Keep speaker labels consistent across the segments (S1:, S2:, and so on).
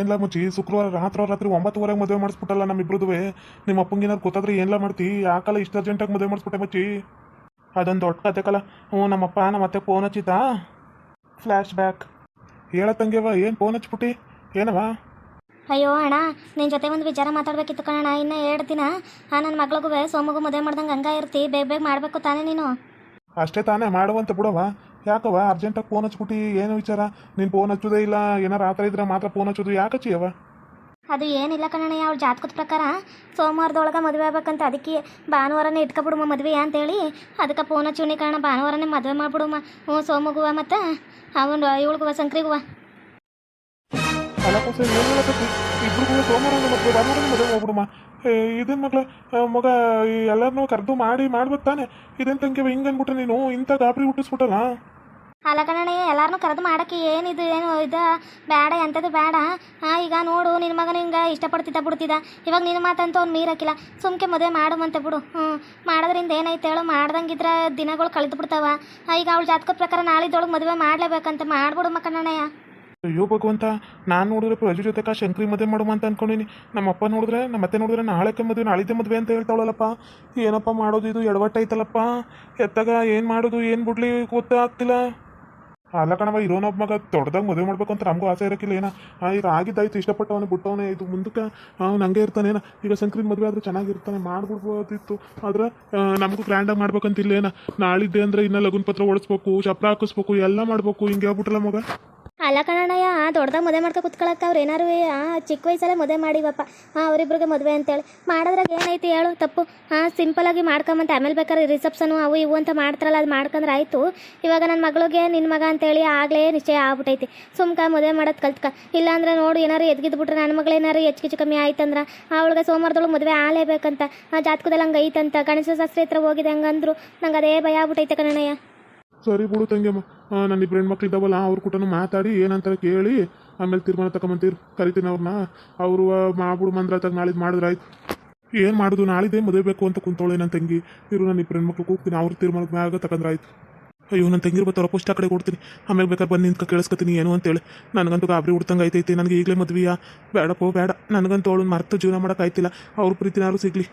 S1: ಏನ್ಲ ಮುಚ್ಚಿ? ಶುಕ್ರವಾರ ರಾತ್ರಿ ರಾತ್ರಿ ಒಂಬತ್ತುವರೆಗೆ ಮದುವೆ ಮಾಡಿಸ್ಬಿಟ್ಟಲ್ಲ ನಮ್ಮಿಬ್ರದುವೆ. ನಿಮ್ಮ ಅಪ್ಪಂಗೆ ಏನಾರು ಗೊತ್ತಾದ್ರೆ ಏನ್ಲ ಮಾಡ್ತಿ ಯಾಕಲ್ಲ ಇಷ್ಟು ಅರ್ಜೆಂಟಾಗಿ ಮದುವೆ ಮಾಡಿಸ್ಬಿಟ್ಟೆ ಮಚ್ಚಿ. ಅದೊಂದು ದೊಡ್ಡ ಕತೆ ಕಲ. ಹ್ಞೂ ನಮ್ಮಪ್ಪ ನಮ್ಮ ಅತ್ತೆ ಫೋನ್ ಹಚ್ಚಿತಾ ಫ್ಲ್ಯಾಶ್ ಬ್ಯಾಕ್ ಹೇಳತ್ತಂಗೆವ ಏನು ಫೋನ್ ಹಚ್ಬಿಟ್ಟಿ ಏನವ
S2: ಅಯ್ಯೋ ಅಣ್ಣ ನಿನ್ನ ಜೊತೆ ಒಂದು ವಿಚಾರ ಮಾತಾಡ್ಬೇಕಿತ್ತು ಕಣಣ್ಣ. ಇನ್ನ ಎರಡು ದಿನ ಆ ನನ್ನ ಮಗಳಿಗೂ ಸೋಮಗೂ ಮದುವೆ ಮಾಡ್ದಂಗೆ ಹಂಗ ಇರ್ತಿ. ಬೇಗ ಬೇಗ ಮಾಡಬೇಕು ತಾನೇ ನೀನು.
S1: ಅಷ್ಟೇ ತಾನೇ ಮಾಡುವಂತ ಬಿಡವ ಯಾಕವ ಅರ್ಜೆಂಟಾಗಿ ಫೋನ್ ಹಚ್ಬಿಟ್ಟು ಏನು ವಿಚಾರ? ನೀನು ಫೋನ್ ಹಚ್ಚೋದೇ ಇಲ್ಲ ಏನಾರ ಆ ಥರ ಇದ್ರೆ ಮಾತ್ರ ಫೋನ್ ಹಚ್ಚೋದು ಯಾಕೆ ಹಚ್ಚಿಯವ
S2: ಅದು ಏನಿಲ್ಲ ಕಣಣ್ಣ ಅವ್ರ ಜಾತಕದ ಪ್ರಕಾರ? ಸೋಮವಾರದೊಳಗೆ ಮದುವೆ ಆಗ್ಬೇಕಂತ ಅದಕ್ಕೆ ಭಾನುವಾರನೇ ಇಟ್ಕೊಬಿಡುಮ ಮದುವೆ ಅಂತೇಳಿ. ಅದಕ್ಕೆ ಫೋನ್ ಹಚ್ಚುಣಿ ಕಾರಣ ಭಾನುವಾರನೇ ಮದುವೆ ಮಾಡ್ಬಿಡುಮ. ಹ್ಞೂ ಸೋಮಗುವ ಮತ್ತು? ಅವನು ಇವಳಿಗುವ ಸಂಕ್ರಿಗುವ
S1: ಅಲ್ಲಕೋಸ ಏನು ಕೂಡ ಮದುವೆ ಭಾನುವಾರ ಮದುವೆ ಹೋಗ್ಬಿಡುಮ ಇದೇನು ಮಗಳ? ಮಗ ಎಲ್ಲರನ್ನೂ ಕರೆದು ಮಾಡಿ ಮಾಡ್ಬೇಕು ತಾನೆ. ಇದೇನು ತಂಗಿ ಹಿಂಗೆ ಅಂದ್ಬಿಟ್ರೆ ನೀನು ಇಂಥ ಗಾಬರಿ ಹುಟ್ಟಿಸ್ಬಿಟ್ಟಲ್ಲ?
S2: ಅಲ್ಲ ಕಣಣ್ಣಯ್ಯ ಎಲ್ಲಾರನ್ನೂ ಕರೆದು ಮಾಡಕ್ಕೆ ಏನಿದು, ಏನು ಇದು? ಬೇಡ ಎಂಥದ್ದು ಬೇಡ ಈಗ ನೋಡು ನಿನ್ನ ಮಗನ ಹಿಂಗೆ ಇಷ್ಟಪಡ್ತಿದ್ದ ಬಿಡ್ತಿದ್ದ. ಇವಾಗ ನಿನ್ನ ಮಾತಂತೂ ಅವ್ನು ಮೀರಾಕಿಲ್ಲ ಸುಮ್ಕೆ ಮದುವೆ ಮಾಡುವಂತೆ ಬಿಡು. ಹ್ಞೂ, ಮಾಡೋದ್ರಿಂದ ಏನೈತೆ ಹೇಳು? ಮಾಡ್ದಂಗಿದ್ರೆ ದಿನಗಳು ಕಳೆದು ಬಿಡ್ತಾವ ಈಗ ಅವಳ ಜಾತಕದ ಪ್ರಕಾರ ನಾಳಿದ್ದೊಳಗೆ ಮದುವೆ ಮಾಡಲೇಬೇಕಂತ ಮಾಡ್ಬಿಡು ಮಕ್ಕಣ್ಣಯ್ಯ
S1: ಅಯ್ಯೋ ಭಗವಂತ ನಾನು ನೋಡಿದ್ರೆ ಪ್ರಜು ಜೊತೆ ಕಾ ಶಂಕರಿ ಮದುವೆ ಮಾಡುವ ಅಂತ ಅನ್ಕೊಂಡಿನಿ. ನಮ್ಮಪ್ಪ ನೋಡಿದ್ರೆ, ನಮ್ಮ ಅತ್ತೆ ನೋಡಿದ್ರೆ ನಾಳೆಕ್ಕೆ ಮದುವೆ, ನಾಳಿದ್ದೆ ಮದುವೆ ಅಂತ ಹೇಳ್ತಾವಳಲ್ಲಪ್ಪ. ಏನಪ್ಪ ಮಾಡೋದು ಇದು ಎಡವಟ್ಟೈತಲ್ಲಪ್ಪ ಎತ್ತಾಗ ಏನು ಮಾಡೋದು, ಏನು ಬಿಡ್ಲಿ ಗೊತ್ತಾಗ್ತಿಲ್ಲ ಅಲ್ಲ ಕಣವ ಇರೋನೊಬ್ಬ ಮಗ ದೊಡ್ಡದಾಗ ಮದುವೆ ಮಾಡ್ಬೇಕು ಅಂತ ನಮಗೂ ಆಸೆ ಇರೋಕ್ಕಿಲ್ಲ ಏನ. ಈಗ ಆಗಿದ್ದಾಯ್ತು, ಇಷ್ಟಪಟ್ಟವನೇ ಬಿಟ್ಟವನೇ, ಇದು ಮುಂದಕ್ಕೆ ಅವ್ನು ಹಂಗೆ ಇರ್ತಾನೇನ ಈಗ ಸಂಕ್ರಿ ಮದುವೆ ಆದ್ರೆ ಚೆನ್ನಾಗಿರ್ತಾನೆ, ಮಾಡ್ಬಿಡ್ಬೋದಿತ್ತು. ಆದ್ರೆ ನಮಗೂ ಗ್ರ್ಯಾಂಡಾಗಿ ಮಾಡ್ಬೇಕಂತಿಲ್ಲ, ಏನ. ನಾಳಿದ್ದೆ ಅಂದ್ರೆ ಇನ್ನ ಲಗುನ್ ಪತ್ರ ಓಡಿಸ್ಬೇಕು, ಚಪ್ರ ಹಾಕಿಸ್ಬೇಕು, ಎಲ್ಲ ಮಾಡ್ಬೇಕು, ಹಿಂಗೆ ಹೋಗ್ಬಿಟ್ಟಲ್ಲ ಮಗ.
S2: ಅಲ್ಲ ಕಣಣ್ಣಯ್ಯ ದೊಡ್ಡದಾಗ ಮದುವೆ ಮಾಡ್ಕೊ ಕುತ್ಕೊಳಕ್ಕೆ ಅವ್ರು ಏನಾರು ಚಿಕ್ಕ ವಯಸ್ಸಲ್ಲೇ ಮದುವೆ ಮಾಡಿವಪ್ಪ. ಹಾಂ ಅವರಿಬ್ರಿಗೆ ಮದುವೆ ಅಂತೇಳಿ. ಮಾಡಿದ್ರಾಗ ಏನೈತಿ ಹೇಳು, ತಪ್ಪು. ಹಾಂ ಸಿಂಪಲಾಗಿ ಮಾಡ್ಕೊಂಬಂತ. ಆಮೇಲೆ ಬೇಕಾದ್ರೆ ರಿಸೆಪ್ಷನು ಅವು ಇವು ಅಂತ ಮಾಡ್ತಾರಲ್ಲ, ಅದು ಮಾಡ್ಕೊಂಡ್ರೆ ಆಯಿತು. ಇವಾಗ ನನ್ನ ಮಗಳಿಗೆ ನಿನ್ನ ಮಗ ಅಂತೇಳಿ ಆಗಲೇ ನಿಶ್ಚಯ ಆಗ್ಬಿಟ್ಟೈತಿ ಸುಮ್ಕ ಮದುವೆ ಮಾಡೋದು ಕಲ್ತ್ಕ. ಇಲ್ಲಾಂದ್ರೆ ನೋಡು, ಏನಾರು ಎದ್ಗಿದ್ಬಿಟ್ರೆ ನನ್ನ ಮಗಳೇನಾರು ಹೆಚ್ಚು ಕಮ್ಮಿ ಆಯ್ತಂದ್ರೆ, ಅವಳಿಗೆ ಸೋಮವಾರದೊಳಗೆ ಮದುವೆ ಆಗಲೇಬೇಕಂತ. ಜಾತಕದಲ್ಲಿ ಹಂಗೆ ಐತಂತ. ಗಣೇಶ ಶಾಸ್ತ್ರಿ ಹತ್ರ ಹೋಗಿದೆ ಹಂಗಂದ್ರು. ನಂಗೆ ಅದೇ ಭಯ ಆಗ್ಬಿಟ್ಟೈತೆ ಕಣಣ್ಣಯ್ಯ
S1: ಸರಿ ಬಿಡು ತಂಗಿಯಮ್ಮ ನನ್ನ ಇಬ್ಬರು ಹೆಣ್ಮಕ್ಳು ಇದ್ದಾವಲ್ಲ ಅವ್ರ ಕೂಟನು ಮಾತಾಡಿ, ಏನಂತ ಕೇಳಿ, ಆಮೇಲೆ ತೀರ್ಮಾನ ತಗೊಂಬಂತೀರಿ ಕರಿತೀನಿ ಅವ್ರನ್ನ ಅವರು ಮಾಡ್ಬಿಡು ಮಂದ್ರ ತಗ ನಾಳಿದ್ದು ಮಾಡಿದ್ರೆ ಆಯ್ತು. ಏನು ಮಾಡೋದು ನಾಳಿದ್ದೇ ಮದುವೆ ಬೇಕು ಅಂತ ಕುಂತೋಳೆ ನನ್ನ ತಂಗಿ. ಇವರು ನನ್ನ ಇಬ್ಬರು ಹೆಣ್ಮಕ್ಳು ಕೂಗ್ತೀನಿ, ಅವ್ರ ತೀರ್ಮಾನಕ್ಕೆ ಮ್ಯಾಗ ತಗೊಂಡ್ರೆ ಅಯ್ಯೋ ನನ್ನ ತಂಗಿರ್ ಬರ್ತಾರ ಪೋಸ್ಟ್ ಆ ಕಡೆ ಕೊಡ್ತೀನಿ. ಆಮೇಲೆ ಬೇಕಾದ್ರೆ ಬಂದು ನಿಂತ್ಕ ಕೇಳಿಸ್ಕೊತೀನಿ, ಏನು ಅಂತೇಳಿ ನನಗಂತೂ ಗಾಬರಿ ಹುಡ್ತಂಗೆ ಐತೈತಿ ನನಗೆ ಈಗಲೇ ಮದುವೆಯ? ಬೇಡಪ್ಪೋ ಬೇಡ ನನಗಂತೂ ಅವಳು ಮರ್ತು ಜೀವನ ಮಾಡೋಕ್ಕಾಯ್ತಿಲ್ಲ ಅವ್ರ ಪ್ರೀತಿನಾರು ಸಿಗ್ಲಿ.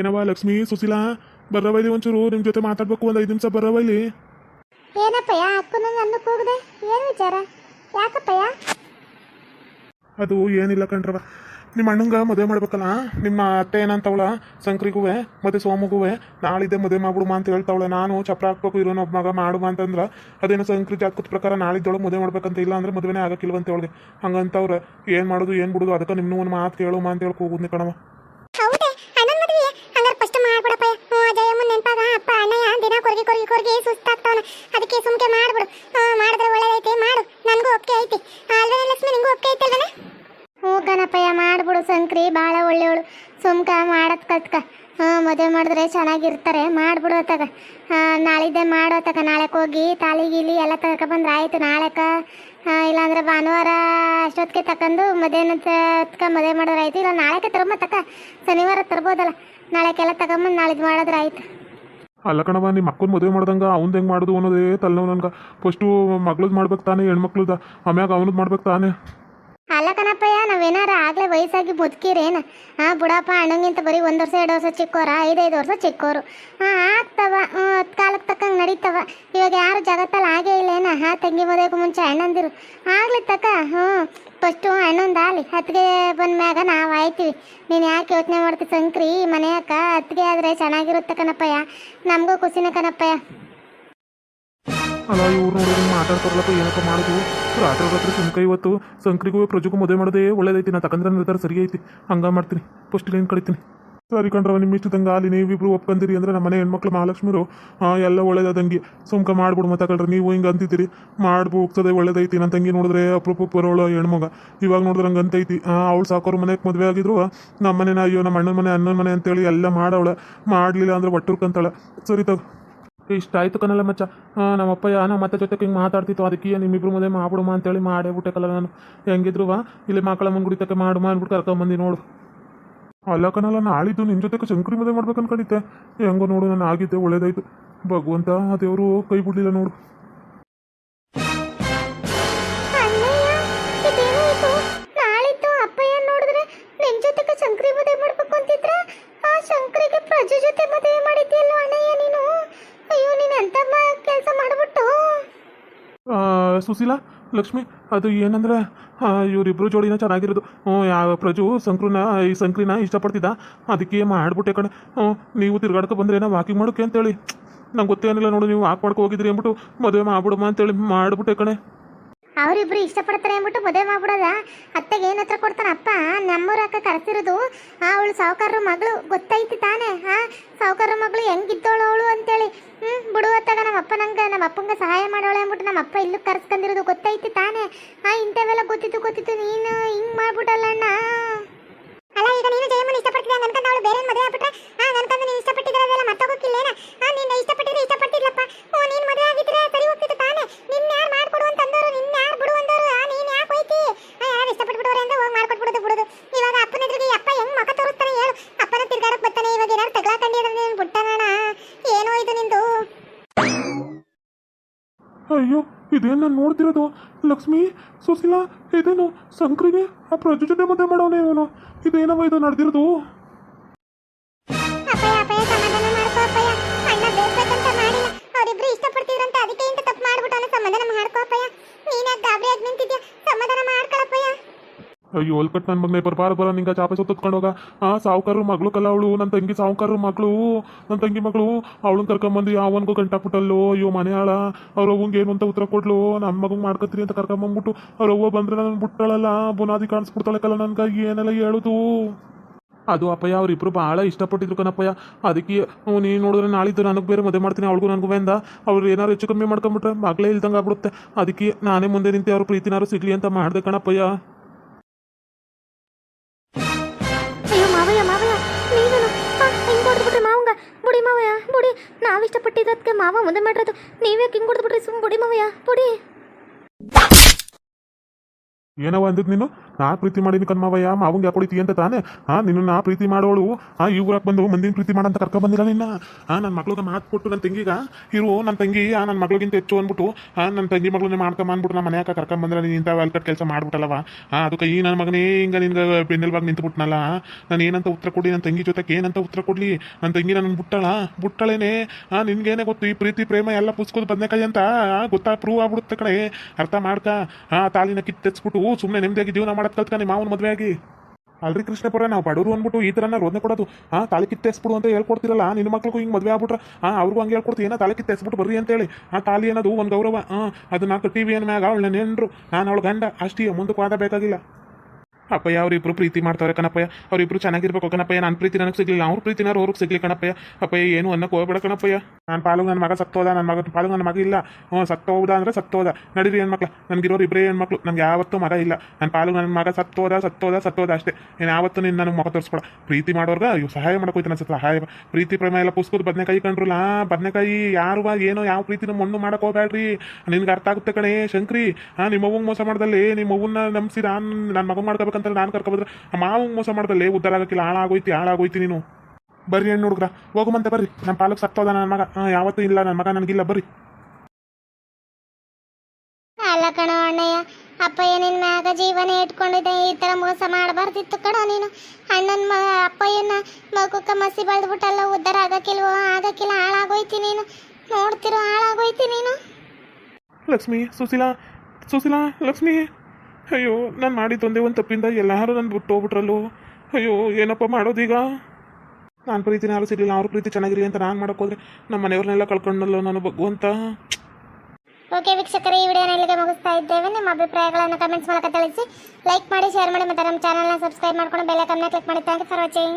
S1: ಏನವ್ವ ಲಕ್ಷ್ಮೀ, ಸುಶೀಲಾ ಬರ್ರವೈಲಿ ಒಂಚೂರು ನಿಮ್ಮ ಜೊತೆ ಮಾತಾಡ್ಬೇಕು ಒಂದು ಐದು ನಿಮಿಷ ಬರವೈಲಿ
S2: ಏನಪ್ಪಯ್ಯ? ಅಕ್ಕನ ನನ್ನ ಏನು ವಿಚಾರ? ಯಾಕಪ್ಪಯ್ಯ?
S1: ಅದು ಏನಿಲ್ಲ ಕಣ್ರವ. ನಿಮ್ಮ ಅಣ್ಣಂಗ ಮದುವೆ ಮಾಡ್ಬೇಕಲ್ಲ? ನಿಮ್ಮ ಅತ್ತೆ ಏನಂತವಳ? ಸಂಕ್ರಿಗುವೆ, ಮತ್ತೆ ಸೋಮಗುವೆ, ನಾಳಿದ್ದೆ ಮದುವೆ ಮಾಡ್ಬಿಡುಮ ಅಂತ ಹೇಳ್ತಾವಳೆ. ನಾನು ಚಪ್ರ ಹಾಕ್ಬೇಕು, ಇರೋನ ಒಬ್ಬ ಮಗ ಮಾಡುವ ಅಂತಂದ್ರೆ ಅದೇನೋ ಸಂಕ್ರಿ ಜಾತಕದ ಪ್ರಕಾರ ನಾಳಿದ್ದೊಳಗೆ ಮದುವೆ ಮಾಡ್ಬೇಕಂತ ಇಲ್ಲ ಅಂದ್ರೆ ಮದುವೆನೇ ಆಗಕ್ಕಿಲ್ವಂತ ಅವಳಿಗೆ. ಹಂಗಂತವ್ರೆ, ಏನು ಮಾಡೋದು, ಏನು ಬಿಡೋದು, ಅದಕ್ಕೆ ನಿಮ್ಮನ್ನು ಒಂದು ಮಾತು ಕೇಳುಮ ಅಂತ ಹೇಳಿ ಕೂಗುದ್ನಿ ಕಣವ
S3: ಹೌದೇ ಅಣ್ಣನ ಮದುವೆ ಹಂಗಾರೆ ಫಸ್ಟ್ ಮಾಡ್ಬಿಡಪ್ಪ ಹ್ಞೂ ಜಯಮ್ಮನ್ ನೆನಪಾಗ ಅಪ್ಪ ಅಣ್ಣಯ್ಯ ದಿನ ಕೊರ್ಗಿ ಕೊರ್ಗಿ ಕೊರ್ಗಿ ಸುಸ್ತಾಗ್ತಾವನ ಅದಕ್ಕೆ ಸುಮ್ಕೆ ಮಾಡ್ಬಿಡು. ಮಾಡಿದ್ರೆ ಒಳ್ಳೇದೈತೆ, ಮಾಡು. ನನಗೂ ಒಪ್ಪಿಗೆ ಐತಿ. ಅಲ್ವೇ ಲಕ್ಷ್ಮಿ, ನಿಂಗೂ ಒಪ್ಪಿಗೆ ಐತಲ್ವೇನೆ? ಹ್ಞೂ ಗಣಪಯ್ಯ ಮಾಡ್ಬಿಡು ಸಂಕ್ರಿ ಭಾಳ ಒಳ್ಳೆಯವಳು ಸುಮ್ಕ ಮಾಡೋದ್ ಕಲ್ತ್ಕ ಹಾಂ, ಮದುವೆ ಮಾಡಿದ್ರೆ ಚೆನ್ನಾಗಿರ್ತಾರೆ, ಮಾಡ್ಬಿಡು ಅತ್ತಾಗ. ನಾಳಿದ್ದೆ ಮಾಡು ಅತ್ತಾಗ. ನಾಳೆಗೆ ಹೋಗಿ ತಾಳಿ ಗೀಲಿ ಎಲ್ಲ ತಕ ಆಯ್ತು. ನಾಳೆಕ ಇಲ್ಲಾಂದ್ರೆ ಭಾನುವಾರ ಅಷ್ಟೊತ್ತಿಗೆ ತಕ್ಕಂದು ಮಧ್ಯಾಹ್ನ ತಕ್ಕ ಮದುವೆ ಮಾಡಿದ್ರೆ ಆಯಿತು. ಇಲ್ಲ ನಾಳೆಗೆ ತಗೊಂಬ ತಕ್ಕ ಶನಿವಾರ ತರ್ಬೋದಲ್ಲ. ನಾಳೆಗೆಲ್ಲ ತಗೊಂಬಂದು ನಾಳಿದ್ದು ಮಾಡಿದ್ರೆ ಆಯ್ತು.
S1: ಅಲ್ಲ ಕಣವ ನಿಮ್ಮ ಮಕ್ಕಳು ಮದುವೆ ಮಾಡ್ದಂಗೆ ಅವ್ನು ಹೆಂಗೆ ಮಾಡೋದು ಅನ್ನೋದೇ ತಲೆನೋವು ನನ್ಗೆ. ಫಸ್ಟು ಮಗಳದ್ ಮಾಡ್ಬೇಕು ತಾನೇ, ಹೆಣ್ಮಕ್ಳದ. ಆಮ್ಯಾಗ ಅವನದ್ ಮಾಡ್ಬೇಕು ತಾನೇ.
S3: ಅಲ್ಲ ಕಣಪ್ಪಯ್ಯ, ನಾವೇನಾರ ಆಗ್ಲೇ ವಯಸ್ಸಾಗಿ ಮುದುಕಿರೇನ ಹಾ ಬುಡಪ್ಪ, ಅಣ್ಣಂಗಿಂತ ಬರೀ ಒಂದು ವರ್ಷ, ಎರಡು ವರ್ಷ ಚಿಕ್ಕೋರ, ಐದೈದು ವರ್ಷ ಚಿಕ್ಕೋರು. ಹಾ, ಆಗ್ತವ ಕಾಲಕ್ಕೆ ತಕ್ಕಂಗೆ ನಡೀತವ. ಇವಾಗ ಯಾರು ಜಗತ್ತಲ್ಲಿ ಆಗೇ ಇಲ್ಲೇನ? ಹಾ, ತಂಗಿ ಮದುವೆಗೂ ಮುಂಚೆ ಅಣ್ಣಂದಿರು. ಆಗ್ಲಿ ತಕ್ಕ ಹ್ಞೂ ಫಸ್ಟು ಹನ್ನೊಂದು ಆಲಿ ಹತ್ತಿಗೆ ಬಂದ ಮ್ಯಾಗ ನಾವು ಆಯ್ತೀವಿ. ನೀನು ಯಾಕೆ ಯೋಚನೆ ಮಾಡ್ತಿ ಸಂಕ್ರಿ? ಮನೆಯಕ್ಕ ಹತ್ತಿಗೆ ಆದರೆ ಚೆನ್ನಾಗಿರುತ್ತೆ ಕಣಪ್ಪಯ್ಯ. ನಮಗೂ ಖುಷಿನ ಕಣಪ್ಪಯ್ಯ.
S1: ಅಲ್ಲ ಇವ್ರು ನೋಡಿದ್ರೆ ಮಾತಾಡ್ತಾರಲ್ಲಪ್ಪ, ಏನಪ್ಪ ಮಾಡೋದು? ರಾತ್ರಿ ರಾತ್ರಿ ಸುಮ್ಕ ಇವತ್ತು. ಸಂಕ್ರಿಗೂ ಪ್ರಜೆಗೂ ಮದುವೆ ಮಾಡೋದೇ ಒಳ್ಳೇದೈತಿ. ನಾ ತಕಂದ್ರೆ ನಿರ್ಧಾರ ಸರಿ ಐತಿ ಹಂಗ ಮಾಡ್ತೀನಿ. ಫಸ್ಟ್ ಲೈನ್ ಕಳಿತೀನಿ. ಸರಿ ಕಣ್ರವ ನಿಮ್ಮ ಇಷ್ಟದಂಗೆ ಅಲ್ಲಿ ನೀವಿಬ್ರು ಒಪ್ಕೊಂತೀರಿ ಅಂದ್ರೆ ನಮ್ಮ ಮನೆ ಹೆಣ್ಮಕ್ಳು ಮಹಾಲಕ್ಷ್ಮಿರು. ಎಲ್ಲ ಒಳ್ಳೇದಂಗಿ ಸುಮ್ಕ ಮಾಡ್ಬಿಡು ತಗೊಳ್ರಿ ನೀವು ಹಿಂಗ ಅಂತಿದ್ದೀರಿ. ಮಾಡ್ಬು ಹೋಗ್ತದೆ ಒಳ್ಳೇದೈತಿ. ನನ್ನ ತಂಗಿ ನೋಡಿದ್ರೆ ಅಪ್ರೂಪ ಬರೋಳು ಹೆಣ್ಮಗ ಇವಾಗ ನೋಡಿದ್ರೆ ಹಂಗೆ ಅಂತೈತಿ. ಅವಳು ಸಾಕೋರು ಮನೆಗೆ ಮದುವೆ ಆಗಿದ್ರು, ನಮ್ಮ ಮನೆನ ಅಯ್ಯೋ, ನಮ್ಮ ಅಣ್ಣನ ಮನೆ ಅಣ್ಣನ ಮನೆ ಅಂತೇಳಿ ಎಲ್ಲ ಮಾಡವಳ. ಮಾಡಲಿಲ್ಲ ಅಂದ್ರೆ ಒಟ್ಟುರ್ಕಂತಾಳೆ ಸರಿ ತಗೋ. ಇಷ್ಟ ಆಯ್ತು ಕನಲ್ಲ ಮಚ್ಚ. ನಮ್ಮಪ್ಪ ನಮ್ಮ ಮತ್ತೆ ಜೊತೆ ಹಿಂಗೆ ಮಾತಾಡ್ತಿತ್ತು. ಅದಕ್ಕೆ ನಿಮ್ಮಿಬ್ರು ಮದುವೆ ಮಾಡ್ಬಿಡುಮ ಅಂತೇಳಿ ಮಾಡೇ ಬಿಟ್ಟೆಕಲ್ಲ ನಾನು. ಹೆಂಗಿದ್ರು ಇಲ್ಲಿ ಮಕ್ಕಳ ಮುಂಗುಡಿತಕ್ಕೆ ಮಾಡುಮ ಅಂದ್ಬಿಟ್ಟು ಕರ್ಕೊಂಬಂದು ನೋಡು. ಅಲ್ಲ ಕಣಲ್ಲ ನಾಳಿದ್ದು ನಿನ್ನ ಜೊತೆ ಶಂಕರಿ ಮದುವೆ ಮಾಡ್ಬೇಕು ಅನ್ಕೊಂಡಿದ್ದೆ ಹೆಂಗೋ ನೋಡು ನಾನು ಆಗಿದ್ದೆ ಒಳ್ಳೇದಾಯ್ತು. ಭಗವಂತ ದೇವರು ಕೈ ಬಿಡ್ಲಿಲ್ಲ ನೋಡು. ಸುಶೀಲಾ ಲಕ್ಷ್ಮಿ, ಅದು ಏನಂದ್ರೆ ಇವರಿಬ್ಬರು ಜೋಡಿನ ಚೆನ್ನಾಗಿರೋದು. ಹ್ಞೂ, ಯಾವ ಪ್ರಜು ಸಂಕ್ರನ ಈ ಸಂಕ್ರಿನ ಇಷ್ಟಪಡ್ತಿದ್ದ? ಅದಕ್ಕೆ ಮಾಡಿಬಿಟ್ಟೆ ಕಣೆ. ಹ್ಞೂ, ನೀವು ತಿರ್ಗಾಡ್ಕೊ ಬಂದ್ರೆ ಏನೋ ವಾಕಿಂಗ್ ಮಾಡೋಕೆ ಅಂತೇಳಿ. ನಂಗೆ ಗೊತ್ತೇನಿಲ್ಲ ನೋಡು, ನೀವು ವಾಕ್ ಮಾಡ್ಕೊ ಹೋಗಿದ್ರಿ ಅಂದ್ಬಿಟ್ಟು ಮದುವೆ ಮಾಡ್ಬಿಡಮ್ಮ ಅಂತೇಳಿ ಮಾಡಿಬಿಟ್ಟೆ ಕಣೆ.
S3: ಅವರಿಬ್ರು ಇಷ್ಟಪಡ್ತಾರೆ ಅಂದ್ಬಿಟ್ಟು ಮದುವೆ ಮಾಡ್ಬಿಡೋದ? ಅತ್ತೆಗೆ ಏನ್ ಹತ್ರ ಕೊಡ್ತಾನ ಅಪ್ಪ? ನಮ್ಮೂರ ಅಕ್ಕ ಕರೆಸಿರೋದು? ಅವಳು ಸಾವುಕಾರರ ಮಗಳು ಗೊತ್ತೈತಿ ತಾನೆ ಹಾ ಸಾವುಕಾರರ ಮಗಳು ಹೆಂಗಿದ್ದೋಳು ಅವಳು ಅಂತೇಳಿ. ಹ್ಮ್ ಬಿಡುವತ್ತಾಗ ನಮ್ಮ ಅಪ್ಪ ನಂಗೆ, ನಮ್ಮ ಅಪ್ಪಂಗೆ ಸಹಾಯ ಮಾಡೋಳೆ ಅಂದ್ಬಿಟ್ಟು ನಮ್ಮ ಅಪ್ಪ ಇಲ್ಲೂ ಕರ್ಸ್ಕೊಂಡಿರೋದು ಗೊತ್ತೈತಿ ತಾನೆ. ಹಾ ಇಂಥವೆಲ್ಲ ಗೊತ್ತಿತ್ತು ಗೊತ್ತಿತ್ತು, ನೀನು ಹಿಂಗ್ ಮಾಡ್ಬಿಟ್ಟಲ್ಲ ಅಣ್ಣ. ಅಲ್ಲ, ಈಗ ನೀನು ಜಯಮ್ಮನ ಇಷ್ಟಪಡ್ತಿದ್ದ ನನ್ಕಂದ ಅವಳು ಬೇರೆ ಮದುವೆ ಆಗ್ಬಿಟ್ರೆ? ಹಾ ಅನ್ಕೊಂಡು ನೀನು ಇಷ್ಟಪಟ್ಟಿದ್ರಲ್ಲ ಮತ್ತೋಗೋಕ್ಕಿಲ್ಲೇನ
S1: ಅಯ್ಯೋ, ಇದೇನು ನಾನು ನೋಡ್ತಿರೋದು? ಲಕ್ಷ್ಮಿ ಸುಶೀಲಾ ಇದೇನು ಸಂಕ್ರಿಗೆ ಆ ಪ್ರಜು ಜೊತೆ ಮದುವೆ ಮಾಡೋನೇ ಇವನು? ಇದೇನವ ಇದು ನಡೆದಿರೋದು? ಅಯ್ಯೋ ಒಲ್ಕಟ್ ನನ್ನ ಮಗನೇ ಬರ್ಬಾರ ಬರ ನಿಂಗೆ ಚಾಪೆ ಸುತ್ತಕೊಂಡು ಹೋಗ ಆ ಸಾವುಕಾರ ಮಗಳು ಕಲ್ಲ ಅವಳು ನನ್ನ ತಂಗಿ ಸಾವುಕಾರ ಮಗಳು ನನ್ನ ತಂಗಿ ಮಗಳು. ಅವಳನ್ನ ಕರ್ಕೊಂಬಂದು ಯಾವನ್ಗೂ ಗಂಟಾಪುಟ್ಟಲ್ಲೋ ಅಯ್ಯೋ ಮನೆ ಆಳ ಅವ್ರ ಏನು ಅಂತ ಉತ್ತರ ಕೊಡ್ಲು? ನನ್ನ ಮಗಂಗೆ ಮಾಡ್ಕೊತೀರಿ ಅಂತ ಕರ್ಕೊಂಬಂದ್ಬಿಟ್ಟು, ಅವ್ರ ಅವ್ವ ಬಂದ್ರೆ ನನ್ನ ಬಿಟ್ಟಳಲ್ಲ ಬುನಾದಿ ಕಾಣಿಸ್ಬಿಡ್ತಾಳೆ ಕಲ್ಲ ನನ್ಗೆ, ಏನೆಲ್ಲ ಹೇಳುದು? ಅದು ಅಪ್ಪಯ್ಯ, ಅವ್ರಿಬ್ರು ಭಾಳ ಇಷ್ಟಪಟ್ಟಿದ್ರು ಕಣಪ್ಪಯ್ಯ. ಅದಕ್ಕೆ ನೀನು ನೋಡಿದ್ರೆ ನಾಳಿದ್ದು ನನಗೆ ಬೇರೆ ಮದುವೆ ಮಾಡ್ತೀನಿ, ಅವಳಿಗೂ ನನಗೂ ಬೇಂದ. ಅವ್ರು ಏನಾರು ಹೆಚ್ಚು ಕಮ್ಮಿ ಮಾಡ್ಕೊಂಬಿಟ್ರೆ ಮಗಳೇ ಇಲ್ದಂಗೆ ಆಗ್ಬಿಡುತ್ತೆ ಅದಕ್ಕೆ ನಾನೇ ಮುಂದೆ ನಿಂತೆ ಅವ್ರ ಪ್ರೀತಿನಾರು ಸಿಗಲಿ ಅಂತ ಮಾಡಿದೆ ಕಣಪ್ಪಯ್ಯ.
S2: ಮಾವಯ್ಯ ಮಾವಯ್ಯ, ನೀವೇನು? ಹಿಂಗೆ ಹೊಡೆದ್ಬಿಟ್ರಿ ಮಾವಂಗ. ಬುಡಿ ಮಾವಯ್ಯ, ಬುಡಿ. ನಾವು ಇಷ್ಟಪಟ್ಟಿದ್ದಕ್ಕೆ ಮಾವ ಮುಂದೆ ಮಾಡಿರೋದು. ನೀವೇ ಹಿಂಗೆ ಹೊಡೆದ್ಬಿಟ್ರಿ ಸುಮ್ ಬುಡಿ ಮಾವಯ್ಯ, ಬುಡಿ.
S1: ಏನವ ಅಂದಿದ್ ನೀನು? ನಾ ಪ್ರೀತಿ ಮಾಡೀನಿ ಕಣ್ಮಾವಯ್ಯ ಮಾವಂಗೆ ಯಾಕೊಳಿತಿ ಅಂತ ತಾನೇ? ಹಾ ನಿನ್ನ ನಾ ಪ್ರೀತಿ ಮಾಡೋಳು. ಆ, ಈ ಬಂದು ಮಂದಿನ ಪ್ರೀತಿ ಮಾಡಂತ ಕರ್ಕೊ ಬಂದಿಲ್ಲ ನಿನ್ನ ಹಾ ನನ್ನ ಮಕ್ಳಿಗೆ ಮಾತು ಕೊಟ್ಟು ನನ್ನ ತಂಗಿಗ, ಇರು ನನ್ನ ತಂಗಿ, ಆ ನನ್ನ ಮಗಳಿಗಿಂತ ಹೆಚ್ಚು ಅಂದ್ಬಿಟ್ಟು ಹಾ ನನ್ನ ತಂಗಿ ಮಗಳನ್ನ ಮಾಡ್ಕೊಂಡ್ ಅಂದ್ಬಿಟ್ಟು ನಮ್ಮ ಕರ್ಕೊಂಡ್ ಬಂದ್ರೆ ನೀನು ಇಂಥ ವೆಲ್ಕಟ್ ಕೆಲಸ ಮಾಡ್ಬಿಟ್ಟಲ್ಲವ ಹಾ ಅದಕ್ಕೆ ಈ ನನ್ನ ಮಗನೇ ಹಿಂಗ ನಿನ್ಗೆ ಬೆನ್ನೆಲ್ಬಾಗ ನಿಂತುಬಿಟ್ನಲ್ಲ? ನಾನು ಏನಂತ ಉತ್ತರ ಕೊಡಿ ನನ್ನ ತಂಗಿ ಜೊತೆಗೆ ಏನಂತ ಉತ್ತರ ಕೊಡ್ಲಿ? ನನ್ನ ತಂಗಿ ನನ್ನ ಬಿಟ್ಟಳ? ಬಿಟ್ಟಳೇನೆ? ಹಾ ನಿನ್ಗೇನೆ ಗೊತ್ತು, ಈ ಪ್ರೀತಿ, ಪ್ರೇಮ ಎಲ್ಲ ಪುಸ್ಕೋದು ಬದನೆಕಾಯಿ ಅಂತ? ಗೊತ್ತಾ ಪ್ರೂವ್ ಆಗ್ಬಿಡುತ್ತೆ ಕಡೆ ಅರ್ಥ ಮಾಡ್ಕ. ಹಾ ತಾಲಿನ ಕಿತ್ತೆಚ್ಬಿಟ್ಟು ಸುಮ್ಮನೆ ನೆಮ್ಮದಿಯಾಗಿ ಜೀವನ ಮಾಡಕ್ ಕಲ್ತ್ಕ ನಿಮ್ಮ ಮಾವನ ಮದುವೆ ಆಗಿ ಅಲ್ರಿ ಕೃಷ್ಣಪುರ, ನಾವು ಬಡವರು ಅಂದ್ಬಿಟ್ಟು ಈ ಥರನ ರೋದನೆ ಕೊಡೋದು. ಹಾ, ತಾಳಿ ಕಿತ್ತೆಸ್ಬಿಡು ಅಂತ ಹೇಳ್ಕೊಡ್ತಿರಲ್ಲ, ನಿನ್ನ ಮಕ್ಳಿಗೂ ಹಿಂಗೆ ಮದುವೆ ಆಗ್ಬಿಟ್ರೆ? ಹಾ, ಅವ್ರಿಗೂ ಹಂಗೆ ಹೇಳ್ಕೊಡ್ತೀವಿ, ಏನೋ ತಾಳಿ ಕಿತ್ತೆಸ್ಬಿಟ್ಟು ಬರ್ರಿ ಅಂತೇಳಿ ಆ ತಾಲಿ ಅನ್ನೋದು ಒಂದು ಗೌರವ. ಹಾ ಅದನ್ನ ಟಿ ವಿ ಏನು ಮ್ಯಾಗ ಅವಳನ್ನ ನೆಂಡ್ರು ನಾನು ಅವಳು ಗಂಡ, ಅಷ್ಟೇ ಮುಂದಕ್ಕೆ ವಾದ ಬೇಕಾಗಿಲ್ಲ. ಅಪ್ಪಯ್ಯ, ಅವರಿಬ್ರು ಪ್ರೀತಿ ಮಾಡ್ತಾರೆ ಕಣಪ್ಪಯ್ಯ. ಅವ್ರಿಬ್ರು ಚೆನ್ನಾಗಿರ್ಬೇಕು ಕಣಪ್ಪಯ್ಯ. ನಾನು ಪ್ರೀತಿ ನನಗೆ ಸಿಗ್ಲಿಲ್ಲ. ಅವ್ರ ಪ್ರೀತಿನಾರು ಅವ್ರಿಗೆ ಸಿಗ್ಲಿ ಕಣಪ್ಪಯ್ಯ. ಅಪ್ಪಯ್ಯ, ಏನು ಅನ್ನಕ್ಕೆ ಹೋಗ್ಬೇಡ ಕಣಪ್ಪಯ್ಯ. ನಾನು ಪಾಲು ನನ್ನ ಮಗ ಸತ್ತೋದ ನನ್ನ ಮಗ ಪಾಲು ನನ್ನ ಮಗ ಇಲ್ಲ. ಹ್ಞೂ, ಸತ್ತೋದ ಅಂದ್ರೆ ಸತ್ತೋದ. ನಡೀರಿ ಹೆಣ್ಮಕ್ಳು. ನನಗಿರೋರು ಇಬ್ಬರೇ ಹೆಣ್ಮಕ್ಳು. ನನಗೆ ಯಾವತ್ತೂ ಮಗ ಇಲ್ಲ. ನನ್ನ ಪಾಲು ನನ್ನ ಮಗ ಸತ್ತೋದ ಸತ್ತೋದ ಸತ್ತೋದ ಅಷ್ಟೇ. ನೀನು ಯಾವತ್ತೂ ನಿನ್ನ ನನಗೆ ಮಗ ತೋರಿಸ್ಕೊಡ ಪ್ರೀತಿ ಮಾಡೋರ್ಗ ಇವು ಸಹಾಯ ಮಾಡಕ್ಕೆ ನನ್ನ ಸಹಾಯ ಪ್ರೀತಿ ಪ್ರೇಮ ಎಲ್ಲ ಪುಸ್ಕೋದು ಬದನೆಕಾಯಿ ಕಂಡ್ರಲ್ಲ ಬದನೆಕಾಯಿ ಯಾರು ಏನೋ ಯಾವ ಪ್ರೀತಿನ ಮಣ್ಣು ಮಾಡಕ್ಕೆ ಹೋಗ್ಬೇಡ್ರಿ ನಿನ್ಗೆ ಅರ್ಥ ಆಗುತ್ತೆ ಕಣೇ ಶಂಕ್ರಿ. ಹಾಂ, ನಿಮ್ಮ ಅವ್ವಂಗೆ ಮೋಸ ಮಾಡ್ದಲ್ಲಿ. ನಿಮ್ಮ ಅವ್ವನ್ನ ನಂಬಿಸಿ ನಾನು ನನ್ನ ಮಗ ಮಾಡ್ಕೋಬೇಕಂತ ನಾನು ಕರ್ಕೊಬಂದ್ರೆ ಮಾವು ಮೋಸ ಮಾಡ್ದಲ್ಲಿ ಉದ್ದಾರ ಆಗಕ್ಕಿಲ್ಲ ಹಾಳಾಗೋಯ್ತಿ ಹಾಳಾಗೋಯ್ತಿ ನೀನು. ಬರ್ರಿ ಹೆಣ್ಣು ಹುಡುಗ್ರ ಹೋಗುಮಂತೆ ಬರ್ರಿ. ನಮ್ಮ ಪಾಲಕ್ ಸತ್ತೋದ ನನ್ನ ಮಗ. ಯಾವತ್ತೂ ಇಲ್ಲ ನನ್ನ ಮಗ ನನಗಿಲ್ಲ ಬರ್ರಿ.
S3: ಅಲ್ಲ ಕಣ ಅಣ್ಣಯ್ಯ ಅಪ್ಪಯ್ಯ ನಿನ್ನ ಮ್ಯಾಗ ಜೀವನ ಇಟ್ಕೊಂಡಿದ್ದೆ ಈ ತರ ಮೋಸ ಮಾಡಬಾರ್ದಿತ್ತು ಕಣ ನೀನು. ಅಣ್ಣನ ಮ ಏನ ಮಗುಕ ಮಸಿ ಬೆಳೆದ್ಬಿಟ್ಟಲ್ಲ ಉದ್ದಾರ ಆಗಕ್ಕಿಲ್ವೋ ಆಗಕ್ಕಿಲ್ಲ ಹಾಳಾಗೋಯ್ತಿ ನೀನು. ನೋಡ್ತಿರೋ ಹಾಳಾಗೋಯ್ತಿ ನೀನು.
S1: ಲಕ್ಷ್ಮಿ ಸುಶೀಲಾ ಸುಶೀಲಾ ಲಕ್ಷ್ಮಿ. ಅಯ್ಯೋ, ನಾನು ಮಾಡಿದ್ದೊಂದೇ ಒಂದು ತಪ್ಪಿಂದ ಎಲ್ಲರೂ ನನ್ನ ಬಿಟ್ಟು ಹೋಗ್ಬಿಟ್ರಲ್ಲೋ? ಅಯ್ಯೋ, ಏನಪ್ಪ ಮಾಡೋದೀಗ? ನಾನು ಪ್ರೀತಿನ ಯಾರು ಸಿಗಲಿಲ್ಲ, ಅವ್ರ ಪ್ರೀತಿ ಚೆನ್ನಾಗಿರಿ ಅಂತ ನಾನು ಮಾಡೋಕ್ಕೋದ್ರೆ ನಮ್ಮ ಮನೆಯವ್ರನ್ನೆಲ್ಲ ಕಳ್ಕೊಂಡಲ್ಲೋ ನಾನು ಭಗವಂತ?
S3: ಓಕೆ ವೀಕ್ಷಕರೇ, ಈ ವಿಡಿಯೋನ ಇಲ್ಲಿಗೆ ಮುಗಿಸ್ತಾ ಇದ್ದೇವೆ. ನಿಮ್ಮ ಅಭಿಪ್ರಾಯಗಳನ್ನು ಕಮೆಂಟ್ಸ್ ಮೂಲಕ ತಿಳಿಸಿ ಲೈಕ್ ಮಾಡಿ ಶೇರ್ ಮಾಡಿ, ಮತ್ತು ನಮ್ಮ ಚಾನಲ್ನ ಸಬ್ಸ್ಕ್ರೈಬ್ ಮಾಡ್ಕೊಂಡು ಬೆಲ್ ಐಕನ್ನ ಕ್ಲಿಕ್ ಮಾಡಿ. Thank you for watching